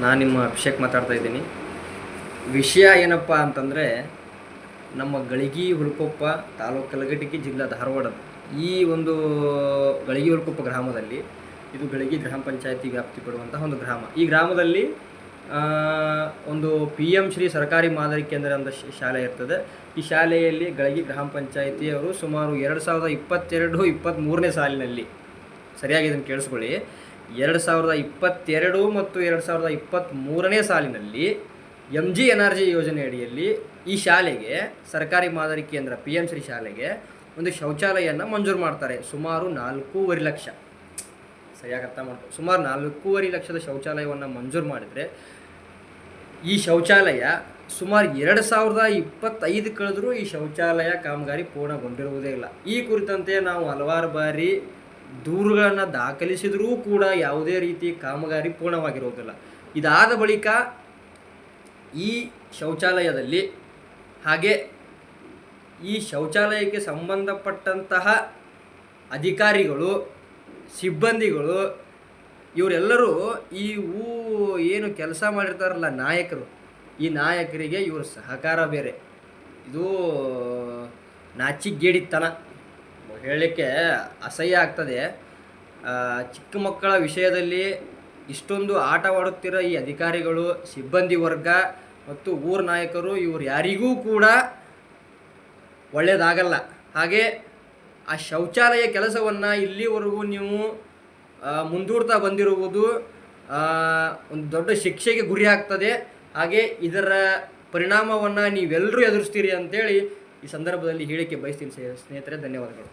ನಾನು ನಿಮ್ಮ ಅಭಿಷೇಕ್ ಮಾತಾಡ್ತಾ ಇದ್ದೀನಿ. ವಿಷಯ ಏನಪ್ಪ ಅಂತಂದರೆ, ನಮ್ಮ ಗಳಿಗಿ ಹುಲ್ಕೊಪ್ಪ ತಾಲೂಕು ಜಿಲ್ಲಾ ಧಾರವಾಡ. ಈ ಒಂದು ಗಳಿಗಿ ಹುಲ್ಕೊಪ್ಪ ಗ್ರಾಮದಲ್ಲಿ ಇದು ಗಳಿಗಿ ಗ್ರಾಮ ಪಂಚಾಯತಿ ವ್ಯಾಪ್ತಿ ಪಡುವಂತಹ ಒಂದು ಗ್ರಾಮ. ಈ ಗ್ರಾಮದಲ್ಲಿ ಒಂದು ಪಿ ಎಂ ಶ್ರೀ ಸರ್ಕಾರಿ ಮಾದರಿ ಕೇಂದ್ರ ಅಂತ ಶಾಲೆ ಇರ್ತದೆ. ಈ ಶಾಲೆಯಲ್ಲಿ ಗಳಗಿ ಗ್ರಾಮ ಪಂಚಾಯತಿಯವರು ಸುಮಾರು ಎರಡು ಸಾವಿರದ ಇಪ್ಪತ್ತೆರಡು ಇಪ್ಪತ್ತ್ಮೂರನೇ ಸಾಲಿನಲ್ಲಿ. ಸರಿಯಾಗಿ ಇದನ್ನು ಕೇಳಿಸ್ಕೊಳ್ಳಿ. ಎರಡು ಸಾವಿರದ ಇಪ್ಪತ್ತೆರಡು ಮತ್ತು ಎರಡು ಸಾವಿರದ ಇಪ್ಪತ್ತ್ಮೂರನೇ ಸಾಲಿನಲ್ಲಿ M G N R G ಯೋಜನೆ ಅಡಿಯಲ್ಲಿ ಈ ಶಾಲೆಗೆ, ಸರ್ಕಾರಿ ಮಾದರಿ ಕೇಂದ್ರ ಪಿ ಎಂ ಶ್ರೀ ಶಾಲೆಗೆ ಒಂದು ಶೌಚಾಲಯವನ್ನು ಮಂಜೂರು ಮಾಡ್ತಾರೆ. ಸುಮಾರು ನಾಲ್ಕೂವರೆ ಲಕ್ಷ. ಸರಿಯಾಗಿ ಅರ್ಥ ಮಾಡ್ಕೊ ಸುಮಾರು ನಾಲ್ಕೂವರೆ ಲಕ್ಷದ ಶೌಚಾಲಯವನ್ನು ಮಂಜೂರು ಮಾಡಿದರೆ ಈ ಶೌಚಾಲಯ ಸುಮಾರು ಎರಡು ಸಾವಿರದ ಇಪ್ಪತ್ತೈದು ಕಳೆದರೂ ಈ ಶೌಚಾಲಯ ಕಾಮಗಾರಿ ಪೂರ್ಣಗೊಂಡಿರುವುದೇ ಇಲ್ಲ. ಈ ಕುರಿತಂತೆ ನಾವು ಹಲವಾರು ಬಾರಿ ದೂರುಗಳನ್ನು ದಾಖಲಿಸಿದರೂ ಕೂಡ ಯಾವುದೇ ರೀತಿ ಕಾಮಗಾರಿ ಪೂರ್ಣವಾಗಿರುವುದಿಲ್ಲ ಇದಾದ ಬಳಿಕ ಈ ಶೌಚಾಲಯದಲ್ಲಿ ಹಾಗೆ ಈ ಶೌಚಾಲಯಕ್ಕೆ ಸಂಬಂಧಪಟ್ಟಂತಹ ಅಧಿಕಾರಿಗಳು, ಸಿಬ್ಬಂದಿಗಳು, ಇವರೆಲ್ಲರೂ ಈ ಊ ಏನು ಕೆಲಸ ಮಾಡಿರ್ತಾರಲ್ಲ ನಾಯಕರು, ಈ ನಾಯಕರಿಗೆ ಇವ್ರ ಸಹಕಾರ ಬೇರೆ. ಇದು ನಾಚಿಗೇಡಿತನ ಹೇಳಲಿಕ್ಕೆ ಅಸಹ್ಯ ಆಗ್ತದೆ. ಚಿಕ್ಕ ಮಕ್ಕಳ ವಿಷಯದಲ್ಲಿ ಇಷ್ಟೊಂದು ಆಟವಾಡುತ್ತಿರೋ ಈ ಅಧಿಕಾರಿಗಳು, ಸಿಬ್ಬಂದಿ ವರ್ಗ ಮತ್ತು ಊರ ನಾಯಕರು ಇವರು ಯಾರಿಗೂ ಕೂಡ ಒಳ್ಳೆಯದಾಗಲ್ಲ ಹಾಗೆ ಆ ಶೌಚಾಲಯ ಕೆಲಸವನ್ನು ಇಲ್ಲಿವರೆಗೂ ನೀವು ಮುಂದೂಡ್ತಾ ಬಂದಿರುವುದು ಒಂದು ದೊಡ್ಡ ಶಿಕ್ಷೆಗೆ ಗುರಿ ಆಗ್ತದೆ. ಹಾಗೆ ಇದರ ಪರಿಣಾಮವನ್ನು ನೀವೆಲ್ಲರೂ ಎದುರಿಸ್ತೀರಿ ಅಂತೇಳಿ ಈ ಸಂದರ್ಭದಲ್ಲಿ ಹೇಳಿಕೆ ಬಯಸ್ತೀನಿ ಸ್ನೇಹಿತರೆ. ಧನ್ಯವಾದಗಳು.